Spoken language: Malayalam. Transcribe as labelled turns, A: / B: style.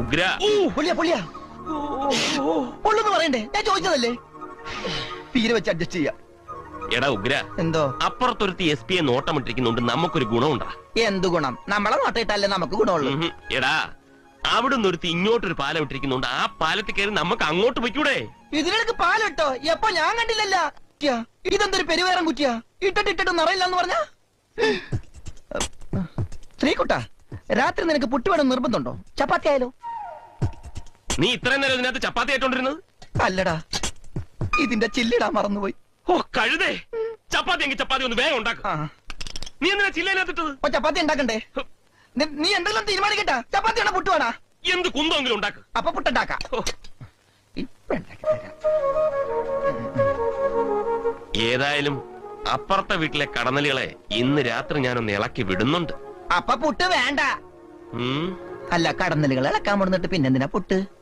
A: ഉഗ്ര
B: പൊള്ളിയാ പൊള്ളിയാ പൊള്ളെന്ന് പറയണ്ടേ ഞാൻ ചോദിച്ചതല്ലേ തീരെ വെച്ച് അഡ്ജസ്റ്റ് ചെയ്യാം
A: എടാ ഉഗ്ര
B: എന്തോ
A: അപ്പുറത്തൊരുത്തി എസ് പിയെ നോട്ടമിട്ടിരിക്കുന്നുണ്ട് നമുക്കൊരു ഗുണമുണ്ടാ
B: എന്ത് ഗുണം നമ്മളെ നോട്ടിട്ടല്ലേ നമുക്ക് ഗുണമുള്ളൂ.
A: എടാ അവിടുന്ന് ഒരുത്തി ഇങ്ങോട്ടൊരു പാലം ഇട്ടിരിക്കുന്നുണ്ട് ആ പാലത്തിൽ കയറി നമുക്ക് അങ്ങോട്ട് പൊയ്ക്കൂടെ
B: ഇതിലേക്ക് പാലിട്ടോ എപ്പോ ഞാൻ കണ്ടില്ലല്ല ഇതെന്തൊരു പെരുവേറം കുറ്റിയാ ഇട്ടിട്ട് ഇട്ടിട്ട് നിറയില്ലെന്ന് പറഞ്ഞ ശ്രീകുട്ട രാത്രി നിനക്ക് പുട്ട് വേണം നിർബന്ധമുണ്ടോ ചപ്പാത്തി ആയാലോ
A: നീ ഇത്രയും നേരം ഇതിനകത്ത് ചപ്പാത്തി ആയിട്ടോണ്ടിരുന്നത്?
B: അല്ലടാ. ഇതിന്റെ ചില്ലിടാൻ മറന്നുപോയി.
A: ഓ കഴുതേ. ചപ്പാത്തി എങ്കിൽ ചപ്പാത്തി ഒന്ന് വേഗം ഉണ്ടാക്ക. നീ എന്തിനാ ചില്ലിട്ടത്
B: ഓ ചപ്പാത്തി ഉണ്ടാക്കണ്ടേ? നീ എന്തെങ്കിലും തീരുമാനിക്കട്ട. ചപ്പാത്തി വേണം പുട്ട് വേണ
A: എന്ത് കുന്തമെങ്കിലും ഉണ്ടാക്ക്.
B: അപ്പൊ പുട്ടുണ്ടാക്കാം.
A: ഏതായാലും അപ്പുറത്തെ വീട്ടിലെ കടന്നലികളെ ഇന്ന് രാത്രി ഞാനൊന്ന് ഇളക്കി വിടുന്നുണ്ട്.
B: അപ്പൊ പുട്ട് വേണ്ട. അല്ല കടന്നലുകൾ ഇളക്കാൻ മുടന്നിട്ട് പിന്നെന്തിനാ പുട്ട്?